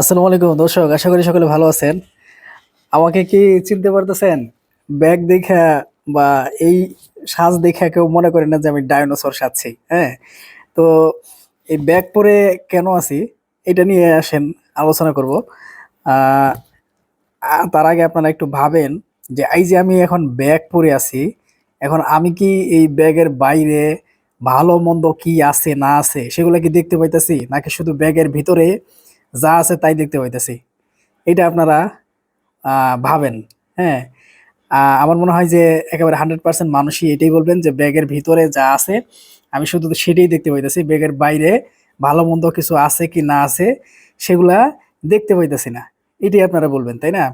আসসালামু আলাইকুম, দর্শক, আশা করি সকলে ভালো আছেন। আমাকে কি চিনতে পারতেছেন? ব্যাগ দেখা বা এই সাজ দেখা কেউ মনে করে না যে আমি ডায়নোসর সাজছি হ্যাঁ? তো এই ব্যাগ পরে কেন আছি, এটা নিয়ে আসেন, আলোচনা করব। তার আগে আপনারা একটু ভাবেন যে এই যে আমি এখন ব্যাগ পরে আছি, এখন আমি কি এই ব্যাগের বাইরে ভালো মন্দ কি আছে, না আছে, সেগুলো কি দেখতে পাইতেছি? নাকি শুধু ব্যাগের ভিতরে যা আছে তাই দেখতে পাইতেছি। এটা আপনারা ভাবেন হ্যাঁ? আমার মনে হয় যে একেবারে হান্ড্রেড পার্সেন্ট মানুষই এটাই বলবেন যে ব্যাগের ভিতরে যা আছে, আমি শুধু সেটাই দেখতে পাইতেছি। ব্যাগের বাইরে ভালো মন্দ কিছু আছে কি না আছে, সেগুলা দেখতে পাইতেছি না। এটাই আপনারা বলবেন, তাই না?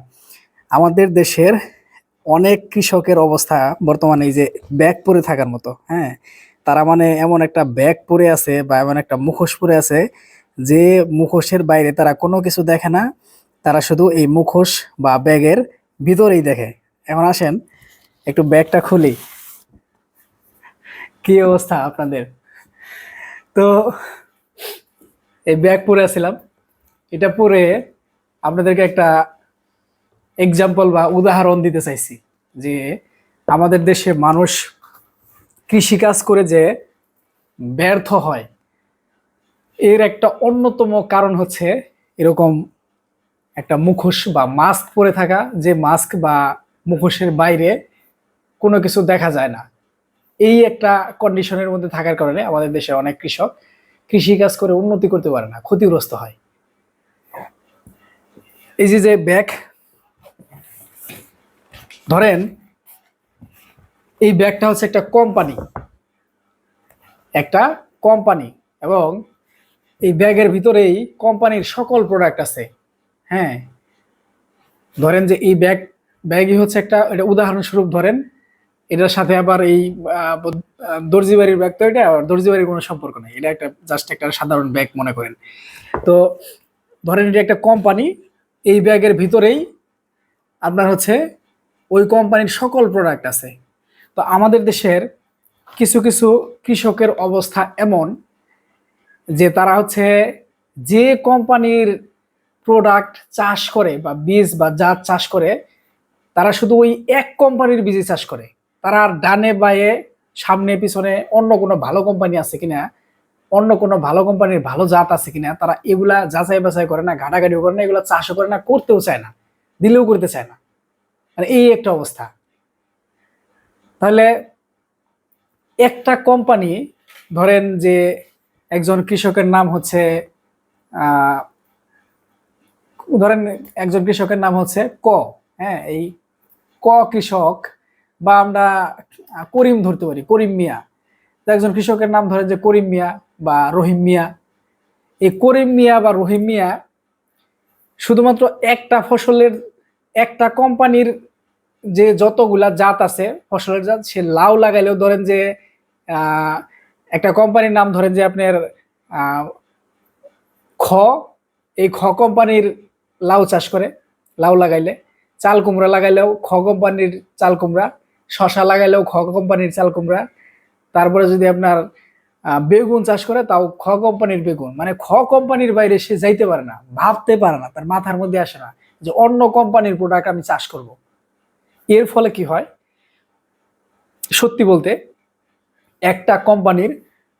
আমাদের দেশের অনেক কৃষকের অবস্থা বর্তমানে এই যে ব্যাগ পরে থাকার মতো হ্যাঁ? তারা মানে এমন একটা ব্যাগ পরে আছে বা এমন একটা মুখোশ পরে আছে যে মুখোশের বাইরে তারা কোনো কিছু দেখে না, তারা শুধু এই মুখোশ বা ব্যাগের ভিতরেই দেখে। এখন আসেন, একটু ব্যাগটা খুলি। কি অবস্থা আপনাদের? তো, এই ব্যাগ পরে আসছিলাম। এটা পরে আপনাদেরকে একটা এক্সাম্পল বা উদাহরণ দিতে চাইছি যে আমাদের দেশে মানুষ কৃষিকাজ করে যে ব্যর্থ হয়। এর একটা অন্যতম কারণ হচ্ছে এরকম একটা মুখোশ বা মাস্ক পরে থাকা, যে মাস্ক বা মুখোশের বাইরে কোনো কিছু দেখা যায় না। এই একটা কন্ডিশনের মধ্যে থাকার কারণে আমাদের দেশে অনেক কৃষক কৃষিকাজ করে উন্নতি করতে পারে না, ক্ষতিগ্রস্ত হয়। এই যে যে ব্যাগ ধরেন এই ব্যাগটা হচ্ছে একটা কোম্পানি একটা কোম্পানি এবং এই ব্যাগের ভিতরেই কোম্পানির সকল প্রোডাক্ট আছে। হ্যাঁ ধরেন যে এই ব্যাগ ব্যাগই হচ্ছে একটা এটা উদাহরণস্বরূপ ধরেন এটার সাথে আবার এই আহ, ব- আহ, দর্জি বাড়ির ব্যাগ তো এটা আর দর্জি বাড়ির কোনো সম্পর্ক নেই। এটা একটা জাস্ট একটা সাধারণ ব্যাগ মনে করেন। তো ধরেন এটা একটা কোম্পানি এই ব্যাগের ভিতরেই আপনার হচ্ছে ওই কোম্পানির সকল প্রোডাক্ট আছে। তো আমাদের দেশের কিছু কিছু কৃষকের অবস্থা এমন যে তারা হচ্ছে যে কোম্পানির প্রোডাক্ট চাষ করে বা বীজ বা জাত চাষ করে, তারা শুধু ওই এক কোম্পানির বীজই চাষ করে। তারা আর ডানে বায়ে, সামনে পিছনে অন্য কোনো ভালো কোম্পানি আছে কিনা, অন্য কোনো ভালো কোম্পানির ভালো জাত আছে কিনা, তারা এগুলা যাচাই বাছাই করে না ঘাটাঘাটিও করে না, এগুলো চাষও করে না, করতেও চায় না, দিলেও করতে চায় না। মানে এই একটা অবস্থা। তাহলে একটা কোম্পানি, ধরেন যে একজন কৃষকের নাম হচ্ছে ধরেন একজন কৃষকের নাম হচ্ছে ক হ্যাঁ এই ক কৃষক বা আমরা করিম ধরতে পারি, করিম মিয়া। একজন কৃষকের নাম ধরেন যে করিম মিয়া বা রহিম মিয়া। এই করিম মিয়া বা রহিম মিয়া শুধুমাত্র একটা ফসলের, একটা কোম্পানির যে যতগুলা জাত আছে, ফসলের জাত, সে লাউ লাগাইলেও ধরেন যে একটা কোম্পানির নাম ধরেন যে আপনার খ, এই খ কোম্পানির লাউ চাষ করে, লাউ লাগাইলে। চাল কুমড়া লাগাইলেও খ কোম্পানির চাল কুমড়া শশা লাগাইলেও খ কোম্পানির চাল কুমড়া। তারপরে যদি আপনার বেগুন চাষ করে, তাও খ কোম্পানির বেগুন। মানে খ কোম্পানির বাইরে সে যাইতে পারে না, ভাবতে পারে না, তার মাথার মধ্যে আসে না যে অন্য কোম্পানির প্রোডাক্ট আমি চাষ করব। এর ফলে কি হয়? সত্যি বলতে একটা কোম্পানির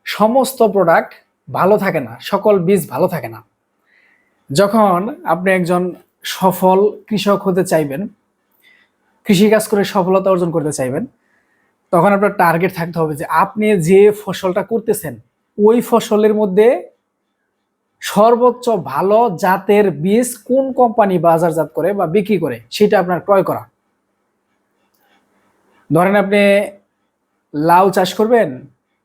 সমস্ত প্রোডাক্ট ভালো থাকে না, সকল বীজ ভালো থাকে না। যখন আপনি একজন সফল কৃষক হতে চাইবেন কৃষিকাজ করে সফলতা অর্জন করতে চাইবেন, তখন আপনার টার্গেট থাকতে হবে যে আপনি যে ফসলটা করতেছেন, ওই ফসলের মধ্যে সর্বোচ্চ ভালো জাতের বীজ কোন কোম্পানি বাজারজাত করে বা বিক্রি করে, সেটা আপনার ক্রয় করা। ধরেন আপনি লাউ চাষ করবেন?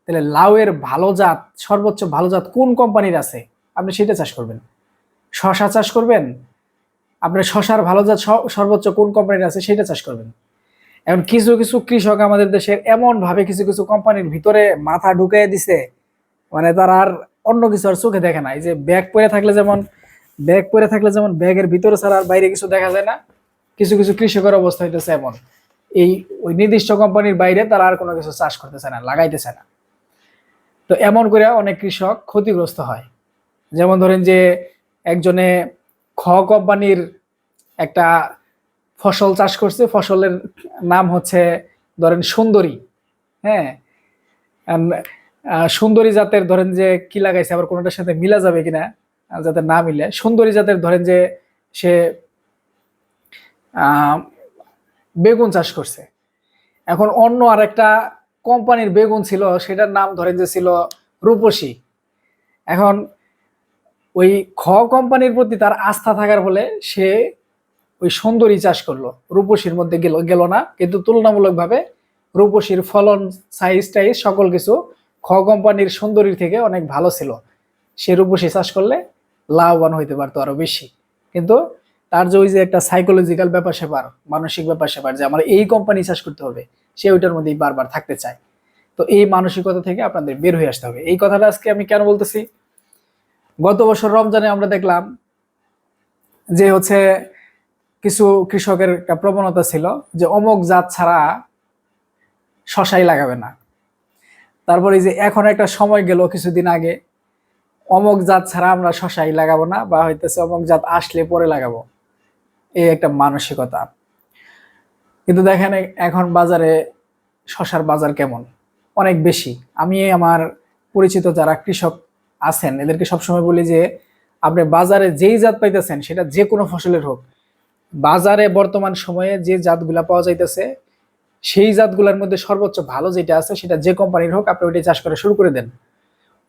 তাহলে লাউয়ের ভালো জাত, সর্বোচ্চ ভালো জাত কোন কোম্পানির আছে? আপনি সেটা চাষ করবেন। শশা চাষ করবেন? আপনার শশার ভালো জাত সর্বোচ্চ কোন কোম্পানির আছে সেটা চাষ করবেন। এখন কিছু কিছু কৃষক আমাদের দেশের এমন ভাবে কিছু কিছু কোম্পানির ভিতরে মাথা ঢুকিয়ে দিছে মানে তারা আর অন্য কিছু আর চোখে দেখে না। এই যে ব্যাগ পরে থাকলে যেমন, ব্যাগ পরে থাকলে যেমন ব্যাগের ভিতরে ছাড়া আর বাইরে কিছু দেখা যায় না, কিছু কিছু কৃষকের অবস্থা হইতেছে এমন। এই ওই নির্দিষ্ট কোম্পানির বাইরে তারা আর কোনো কিছু চাষ করতেছে না, লাগাইতেছে না। তো এমন করে অনেক কৃষক ক্ষতিগ্রস্ত হয়। যেমন ধরেন যে একজনে খ কোম্পানির একটা ফসল চাষ করছে, ফসলের নাম হচ্ছে ধরেন সুন্দরী হ্যাঁ? সুন্দরী জাতের ধরেন যে কি লাগাইছে, আবার কোনোটার সাথে মিলা যাবে কিনা, যাতে না মিলে। সুন্দরী জাতের ধরেন যে সে বেগুন চাষ করছে। এখন অন্য আরেকটা কোম্পানির বেগুন ছিল, সেটার নাম ধরেন যে ছিল রূপসী। এখন ওই খ কোম্পানির প্রতি তার আস্থা থাকার ফলে সে ওই সুন্দরী চাষ করল। রূপসীর মধ্যে গেল গেল না, কিন্তু তুলনামূলকভাবে রূপসীর ফলন সাইজ টাইজ সকল কিছু খ কোম্পানির সুন্দরীর থেকে অনেক ভালো ছিল। সে রূপসী চাষ করলে লাভবান হইতে পারতো আরও বেশি। কিন্তু তার যে ওই যে একটা সাইকোলজিক্যাল ব্যাপার স্যাপার মানসিক ব্যাপার স্যাপার যে আমার এই কোম্পানি চাষ করতে হবে, সে ওইটার মধ্যেই বারবার থাকতে চায়। তো এই মানসিকতা থেকে আপনাদের বের হয়ে আসতে হবে। এই কথাটা আজকে আমি কেন বলতেছি? গত বছর রমজানে আমরা দেখলাম যে হচ্ছে কিছু কৃষকের একটা প্রবণতা ছিল যে অমক জাত ছাড়া শশাই লাগাবে না। তারপরে যে এখন একটা সময় গেল কিছুদিন আগে, অমক জাত ছাড়া আমরা শশাই লাগাবো না বা হইতেছে অমক জাত আসলে পরে লাগাবো। এই একটা মানসিকতা। কিন্তু দেখেন এখন বাজারে শশার বাজার কেমন? অনেক বেশি। আমি আমার পরিচিত যারা কৃষক আছেন, এদেরকে সবসময় বলি যে, আপনি বাজারে যেই জাত পাইতেছেন, সেটা যে কোনো ফসলের হোক, বাজারে বর্তমান সময়ে যে জাতগুলা পাওয়া যাইতেছে, সেই জাতগুলোর মধ্যে সর্বোচ্চ ভালো যেটা আছে, সেটা যে কোম্পানির হোক, আপনি ওইটাই চাষ করা শুরু করে দেন।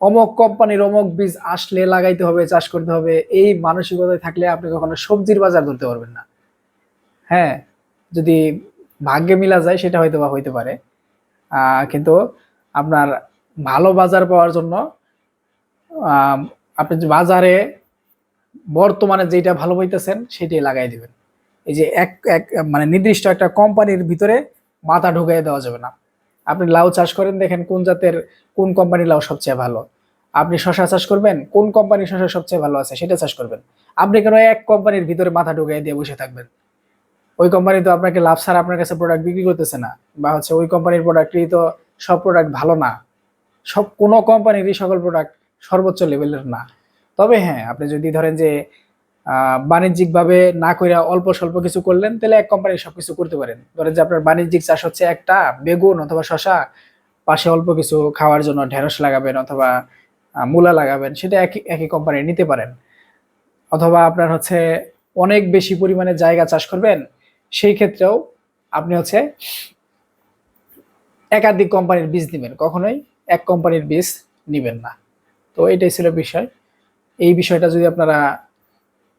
অমক কোম্পানির অমক বীজ আসলে লাগাইতে হবে, চাষ করতে হবে, এই মানসিকতায় থাকলে আপনি কখনো সবজির বাজার ধরতে পারবেন না। হ্যাঁ যদি ভাগ্যে মিলা যায় সেটা হয়তো বা হইতে পারে। কিন্তু আপনার ভালো বাজার পাওয়ার জন্য আপনি বাজারে বর্তমানে যেটা ভালো পাইতেছেন সেটাই লাগাই দিবেন। এই যে এক এক মানে নির্দিষ্ট একটা কোম্পানির ভিতরে মাথা ঢুকাই দেওয়া যাবে না। আপনি লাউ চাষ করেন, দেখেন কোন জাতের, কোন কোম্পানির লাউ সবচেয়ে ভালো। আপনি শশা চাষ করবেন, কোন কোম্পানির শশা সবচেয়ে ভালো আছে সেটা চাষ করবেন। আপনি কেন এক কোম্পানির ভিতরে মাথা ঢুকাই দিয়ে বসে থাকবেন? ওই কোম্পানি তো আপনাকে লাভ ছাড়া আপনার কাছে প্রোডাক্ট বিক্রি করতেছে না, বা হচ্ছে ওই কোম্পানির প্রোডাক্টই তো সব প্রোডাক্ট ভালো না। সব, কোনো কোম্পানিরই সকল প্রোডাক্ট সর্বোচ্চ লেভেলের না। তবে হ্যাঁ আপনি যদি ধরেন যে বাণিজ্যিকভাবে না করে অল্প স্বল্প কিছু করলেন, তাহলে এক কোম্পানি সবকিছু করতে পারেন। ধরেন যে আপনার বাণিজ্যিক চাষ হচ্ছে একটা বেগুন অথবা শশা পাশে অল্প কিছু খাওয়ার জন্য ঢেঁড়স লাগাবেন অথবা মূলা লাগাবেন, সেটা একই একই কোম্পানি নিতে পারেন। অথবা আপনার হচ্ছে অনেক বেশি পরিমাণে জায়গা চাষ করবেন, সেই ক্ষেত্রেও আপনি হচ্ছে একাধিক কোম্পানির বীজ দিবেন কখনোই এক কোম্পানির বীজ নিবেন না। তো এটাই ছিল বিষয়। এই বিষয়টা যদি আপনারা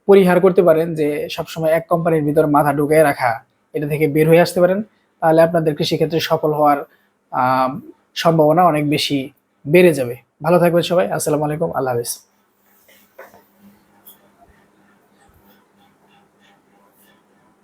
পরিহার করতে পারেন যে সবসময় এক কোম্পানির ভিতর মাথা ঢুকিয়ে রাখা, এটা থেকে বের হয়ে আসতে পারেন, তাহলে আপনাদের কৃষিক্ষেত্রে সফল হওয়ার সম্ভাবনা অনেক বেশি বেড়ে যাবে। ভালো থাকবেন সবাই, আসসালামু আলাইকুম, আল্লাহ হাফিজ।